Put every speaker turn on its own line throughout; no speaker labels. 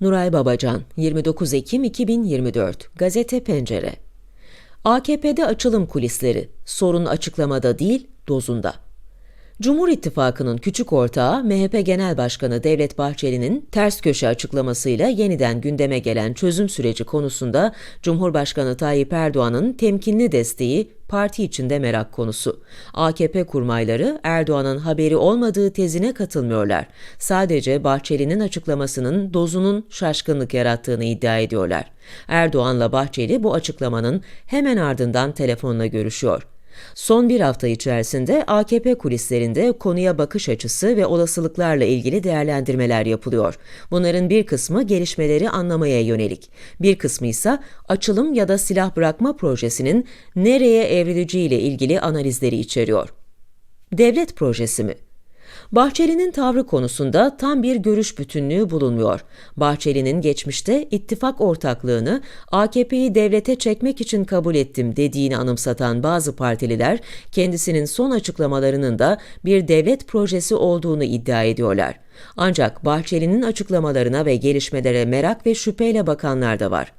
Nuray Babacan, 29 Ekim 2024, Gazete Pencere. AKP'de açılım kulisleri, sorun açıklamada değil, dozunda. Cumhur İttifakı'nın küçük ortağı MHP Genel Başkanı Devlet Bahçeli'nin ters köşe açıklamasıyla yeniden gündeme gelen çözüm süreci konusunda Cumhurbaşkanı Tayyip Erdoğan'ın temkinli desteği parti içinde merak konusu. AKP kurmayları Erdoğan'ın haberi olmadığı tezine katılmıyorlar. Sadece Bahçeli'nin açıklamasının dozunun şaşkınlık yarattığını iddia ediyorlar. Erdoğan'la Bahçeli bu açıklamanın hemen ardından telefonla görüşüyor. Son bir hafta içerisinde AKP kulislerinde konuya bakış açısı ve olasılıklarla ilgili değerlendirmeler yapılıyor. Bunların bir kısmı gelişmeleri anlamaya yönelik, bir kısmı ise açılım ya da silah bırakma projesinin nereye evrileceğiyle ilgili analizleri içeriyor. Devlet projesi mi? Bahçeli'nin tavrı konusunda tam bir görüş bütünlüğü bulunmuyor. Bahçeli'nin geçmişte ittifak ortaklığını AKP'yi devlete çekmek için kabul ettim dediğini anımsatan bazı partililer kendisinin son açıklamalarının da bir devlet projesi olduğunu iddia ediyorlar. Ancak Bahçeli'nin açıklamalarına ve gelişmelere merak ve şüpheyle bakanlar da var.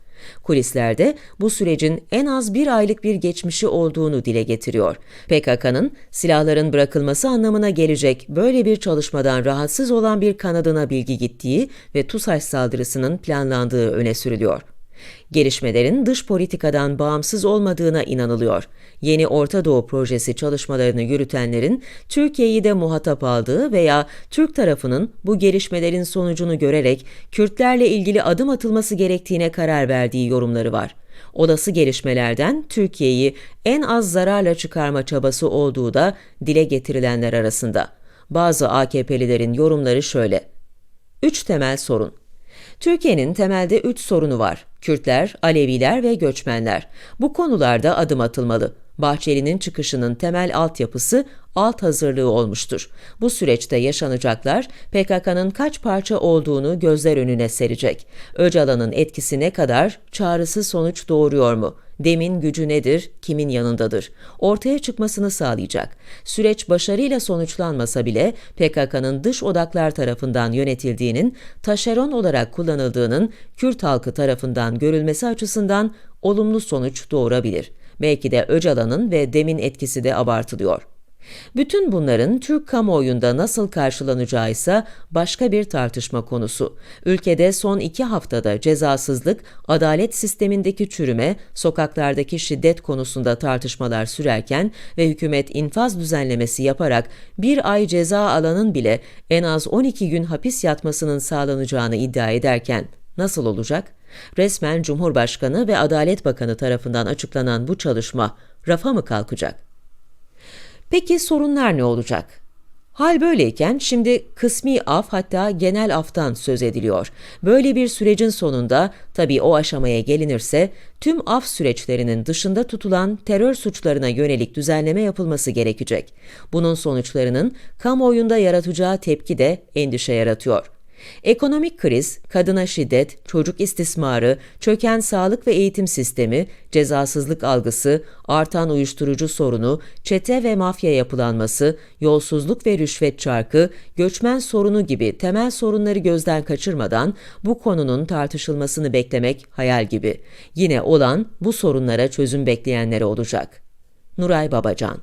Kulislerde bu sürecin en az bir aylık bir geçmişi olduğunu dile getiriyor. PKK'nın silahların bırakılması anlamına gelecek böyle bir çalışmadan rahatsız olan bir kanadına bilgi gittiği ve TUSAŞ saldırısının planlandığı öne sürülüyor. Gelişmelerin dış politikadan bağımsız olmadığına inanılıyor. Yeni Orta Doğu projesi çalışmalarını yürütenlerin Türkiye'yi de muhatap aldığı veya Türk tarafının bu gelişmelerin sonucunu görerek Kürtlerle ilgili adım atılması gerektiğine karar verdiği yorumları var. Olası gelişmelerden Türkiye'yi en az zararla çıkarma çabası olduğu da dile getirilenler arasında. Bazı AKP'lilerin yorumları şöyle. Üç temel sorun. Türkiye'nin temelde üç sorunu var. Kürtler, Aleviler ve göçmenler. Bu konularda adım atılmalı. Bahçeli'nin çıkışının temel altyapısı alt hazırlığı olmuştur. Bu süreçte yaşanacaklar PKK'nın kaç parça olduğunu gözler önüne serecek. Öcalan'ın etkisi ne kadar, çağrısı sonuç doğuruyor mu? Demin gücü nedir, kimin yanındadır? Ortaya çıkmasını sağlayacak. Süreç başarıyla sonuçlanmasa bile PKK'nın dış odaklar tarafından yönetildiğinin, taşeron olarak kullanıldığının Kürt halkı tarafından görülmesi açısından olumlu sonuç doğurabilir. Belki de Öcalan'ın ve Dem'in etkisi de abartılıyor. Bütün bunların Türk kamuoyunda nasıl karşılanacağı ise başka bir tartışma konusu. Ülkede son iki haftada cezasızlık, adalet sistemindeki çürüme, sokaklardaki şiddet konusunda tartışmalar sürerken ve hükümet infaz düzenlemesi yaparak bir ay ceza alanın bile en az 12 gün hapis yatmasının sağlanacağını iddia ederken nasıl olacak? Resmen Cumhurbaşkanı ve Adalet Bakanı tarafından açıklanan bu çalışma rafa mı kalkacak? Peki sorunlar ne olacak? Hal böyleyken şimdi kısmi af hatta genel aftan söz ediliyor. Böyle bir sürecin sonunda tabii o aşamaya gelinirse tüm af süreçlerinin dışında tutulan terör suçlarına yönelik düzenleme yapılması gerekecek. Bunun sonuçlarının kamuoyunda yaratacağı tepki de endişe yaratıyor. Ekonomik kriz, kadına şiddet, çocuk istismarı, çöken sağlık ve eğitim sistemi, cezasızlık algısı, artan uyuşturucu sorunu, çete ve mafya yapılanması, yolsuzluk ve rüşvet çarkı, göçmen sorunu gibi temel sorunları gözden kaçırmadan bu konunun tartışılmasını beklemek hayal gibi. Yine olan bu sorunlara çözüm bekleyenlere olacak. Nuray Babacan